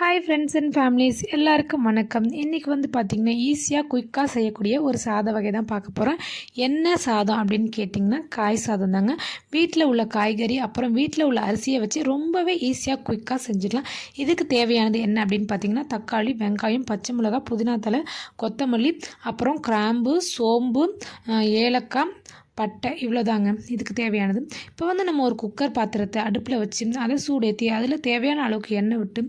Hi friends and families எல்லாருக்கும் வணக்கம். இன்றைக்கி வந்து பார்த்திங்கன்னா ஈஸியாக குயிக்காக செய்யக்கூடிய ஒரு சாத வகை தான் பார்க்க போகிறோம் என்ன சாதம் அப்படின்னு கேட்டிங்கன்னா காய் சாதம் தாங்க. வீட்டில் உள்ள காய்கறி அப்புறம் வீட்டில் உள்ள அரிசியை வச்சு ரொம்பவே ஈஸியாக குயிக்காக செஞ்சிடலாம். இதுக்கு தேவையானது என்ன அப்படின்னு பார்த்தீங்கன்னா தக்காளி வெங்காயம் பச்சை மிளகாய் புதினா தலை கொத்தமல்லி அப்புறம் கிராம்பு சோம்பு ஏலக்காய் பட்டை இவ்வளோதாங்க இதுக்கு தேவையானது. இப்போ வந்து நம்ம ஒரு குக்கர் பாத்திரத்தை அடுப்பில் வச்சு அதை சூடேற்றி அதில் தேவையான அளவுக்கு எண்ணெய் விட்டு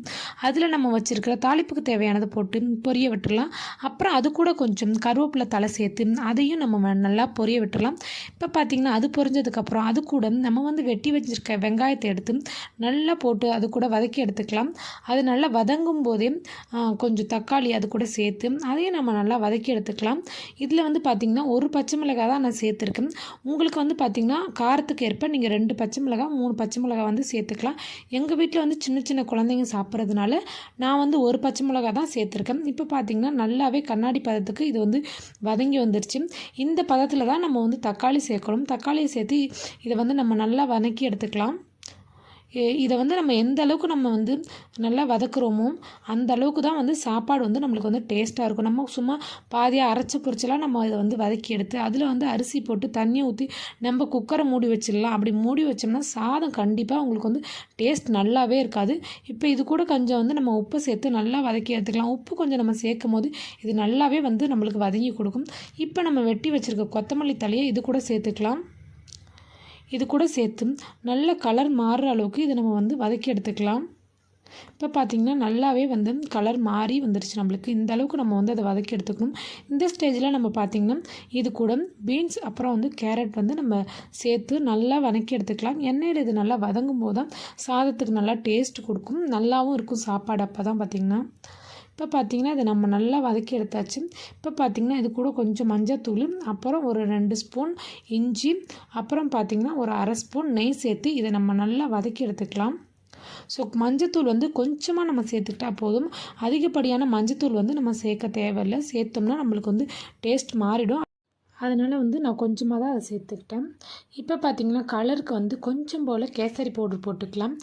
அதில் நம்ம வச்சுருக்கிற தாளிப்புக்கு தேவையானதை போட்டு பொரிய விட்டுடலாம் அப்புறம் அது கூட கொஞ்சம் கருவேப்பிலை தலை சேர்த்து அதையும் நம்ம நல்லா பொரிய விட்டுடலாம் இப்போ பார்த்திங்கன்னா அது பொரிஞ்சதுக்கப்புறம் அது கூட நம்ம வந்து வெட்டி வச்சிருக்க வெங்காயத்தை எடுத்து நல்லா போட்டு அது கூட வதக்கி எடுத்துக்கலாம். அது நல்லா வதங்கும் போதே கொஞ்சம் தக்காளி அது கூட சேர்த்து அதையும் நம்ம நல்லா வதக்கி எடுத்துக்கலாம். இதில் வந்து பார்த்திங்கன்னா ஒரு பச்சை மிளகாய் தான் நான் சேர்த்துருக்கேன். உங்களுக்கு வந்து பார்த்திங்கன்னா காரத்துக்கு ஏற்ப நீங்கள் ரெண்டு பச்சை மிளகாய் மூணு பச்சை மிளகாய் வந்து சேர்த்துக்கலாம். எங்கள் வீட்டில் வந்து சின்ன சின்ன குழந்தைங்க சாப்பிட்றதுனால நான் வந்து ஒரு பச்சை மிளகாய் தான் சேர்த்துருக்கேன். இப்போ பார்த்திங்கன்னா நல்லாவே கண்ணாடி பதத்துக்கு இது வந்து வதங்கி வந்துருச்சு. இந்த பதத்தில் தான் நம்ம வந்து தக்காளி சேர்க்கணும். தக்காளியை சேர்த்து இதை வந்து நம்ம நல்லா வதக்கி எடுத்துக்கலாம். இதை வந்து நம்ம எந்த அளவுக்கு நம்ம வந்து நல்லா வதக்குறோமோ அந்த அளவுக்கு தான் வந்து சாப்பாடு வந்து நம்மளுக்கு வந்து டேஸ்ட்டாக இருக்கும். நம்ம சும்மா பாதியாக அரைச்சி பொரிச்செல்லாம் நம்ம இதை வந்து வதக்கி எடுத்து அதில் வந்து அரிசி போட்டு தண்ணி ஊற்றி நம்ம குக்கரை மூடி வச்சிடலாம். அப்படி மூடி வச்சோம்னா சாதம் கண்டிப்பாக உங்களுக்கு வந்து டேஸ்ட் நல்லாவே இருக்காது. இப்போ இது கூட கொஞ்சம் வந்து நம்ம உப்பு சேர்த்து நல்லா வதக்கி எடுத்துக்கலாம். உப்பு கொஞ்சம் நம்ம சேர்க்கும் போது இது நல்லாவே வந்து நம்மளுக்கு வதங்கி கொடுக்கும். இப்போ நம்ம வெட்டி வச்சுருக்க கொத்தமல்லி தலையை இது கூட சேர்த்துக்கலாம். இது கூட சேர்த்து நல்ல கலர் மாறுற அளவுக்கு இதை நம்ம வந்து வதக்கி எடுத்துக்கலாம். இப்போ பார்த்திங்கன்னா நல்லாவே வந்து கலர் மாறி வந்துருச்சு நம்மளுக்கு. இந்த அளவுக்கு நம்ம வந்து அதை வதக்கி எடுத்துக்கணும். இந்த ஸ்டேஜில் நம்ம பார்த்திங்கன்னா இது கூட பீன்ஸ் அப்புறம் வந்து கேரட் வந்து நம்ம சேர்த்து நல்லா வதக்கி எடுத்துக்கலாம். எண்ணெயில் இது நல்லா வதங்கும் போது தான் சாதத்துக்கு நல்லா டேஸ்ட் கொடுக்கும். நல்லாவும் இருக்கும் சாப்பாடு அப்போ தான் பார்த்திங்கன்னா இப்போ பார்த்தீங்கன்னா இதை நம்ம நல்லா வதக்கி எடுத்தாச்சு. இப்போ பார்த்தீங்கன்னா இது கூட கொஞ்சம் மஞ்சத்தூள் அப்புறம் ஒரு ரெண்டு ஸ்பூன் இஞ்சி அப்புறம் பார்த்தீங்கன்னா ஒரு அரை ஸ்பூன் நெய் சேர்த்து இதை நம்ம நல்லா வதக்கி எடுத்துக்கலாம். ஸோ மஞ்சத்தூள் வந்து கொஞ்சமாக நம்ம சேர்த்துக்கிட்டா போதும். அதிகப்படியான மஞ்சத்தூள் வந்து நம்ம சேர்க்க தேவையில்லை. சேர்த்தோம்னா நம்மளுக்கு வந்து டேஸ்ட் மாறிடும். அதனால் வந்து நான் கொஞ்சமாக தான் அதை சேர்த்துக்கிட்டேன். இப்போ பார்த்தீங்கன்னா கலருக்கு வந்து கொஞ்சம் போல் கேசரி பவுடர் போட்டுக்கலாம்.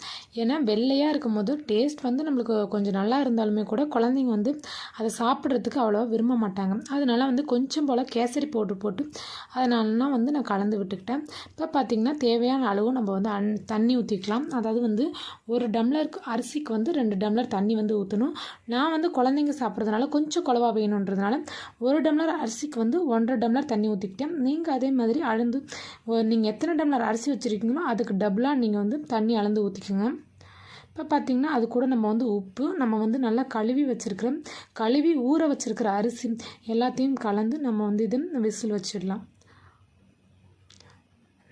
ஏன்னா வெள்ளையாக இருக்கும் போது டேஸ்ட் வந்து நம்மளுக்கு கொஞ்சம் நல்லா இருந்தாலுமே கூட குழந்தைங்க வந்து அதை சாப்பிட்றதுக்கு அவ்வளோவா விரும்ப மாட்டாங்க. அதனால் வந்து கொஞ்சம் போல் கேசரி பவுடர் போட்டு அதை நல்லா வந்து நான் கலந்து விட்டுக்கிட்டேன். இப்போ பார்த்திங்கன்னா தேவையான அளவு நம்ம வந்து அன் தண்ணி ஊற்றிக்கலாம் அதாவது வந்து ஒரு டம்ளருக்கு அரிசிக்கு வந்து ரெண்டு டம்ளர் தண்ணி வந்து ஊற்றணும் நான் வந்து குழந்தைங்க சாப்பிட்றதுனால கொஞ்சம் குழவா வேணுன்றதுனால ஒரு டம்ளர் அரிசிக்கு வந்து ஒன்றரை டம்ளர் தண்ணி ஊற்றிக்கிட்டேன் நீங்கள் அதே மாதிரி அளந்து நீங்கள் எத்தனை டம்ளர் அரிசி வச்சுருக்கீங்களோ அதுக்கு டபுளாக நீங்கள் வந்து தண்ணி அளந்து ஊற்றிக்கோங்க இப்போ பார்த்திங்கன்னா அது கூட நம்ம வந்து உப்பு நம்ம வந்து நல்லா கழுவி வச்சுருக்கிற கழுவி ஊற வச்சுருக்கிற அரிசி எல்லாத்தையும் கலந்து நம்ம வந்து இது விசில் வச்சிடலாம்.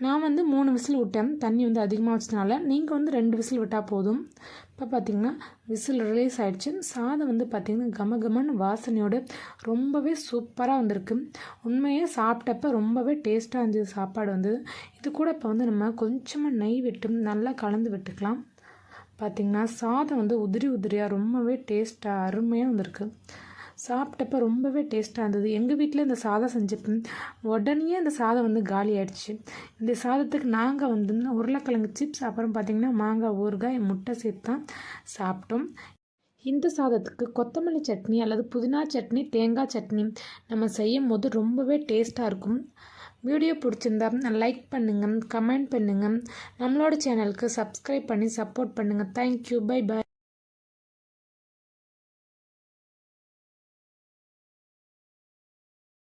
நான் வந்து மூணு விசில் விட்டேன். தண்ணி வந்து அதிகமாக வச்சதுனால நீங்கள் வந்து ரெண்டு விசில் விட்டால் போதும். இப்போ பார்த்தீங்கன்னா விசில் ரிலீஸ் ஆயிடுச்சு. சாதம் வந்து பார்த்திங்கன்னா கம கமன்னு வாசனையோடு ரொம்பவே சூப்பராக வந்திருக்கு. உண்மையே சாப்பிட்டப்ப ரொம்பவே டேஸ்ட்டாக இருந்தது சாப்பாடு வந்து. இது கூட இப்போ வந்து நம்ம கொஞ்சமாக நெய் விட்டு நல்லா கலந்து விட்டுக்கலாம். பார்த்திங்கன்னா சாதம் வந்து உதிரி உதிரியாக ரொம்பவே டேஸ்ட்டாக அருமையாக வந்திருக்கு. சாப்பிட்டப்ப ரொம்பவே டேஸ்ட்டாக இருந்தது. எங்கள் வீட்டில் இந்த சாதம் செஞ்சப்போ உடனே இந்த சாதம் வந்து காலி ஆயிடுச்சு. இந்த சாதத்துக்கு நாங்கள் வந்து உருளைக்கிழங்கு சிப்ஸ் அப்புறம் பார்த்திங்கன்னா மாங்காய் ஊறுகாய் முட்டை சேர்த்து தான் சாப்பிட்டோம். இந்த சாதத்துக்கு கொத்தமல்லி சட்னி அல்லது புதினா சட்னி தேங்காய் சட்னி நம்ம செய்யும் போது ரொம்பவே டேஸ்ட்டாக இருக்கும். வீடியோ பிடிச்சிருந்தா லைக் பண்ணுங்கள் கமெண்ட் பண்ணுங்கள் நம்மளோட சேனலுக்கு சப்ஸ்கிரைப் பண்ணி சப்போர்ட் பண்ணுங்கள் தேங்க்யூ பை பை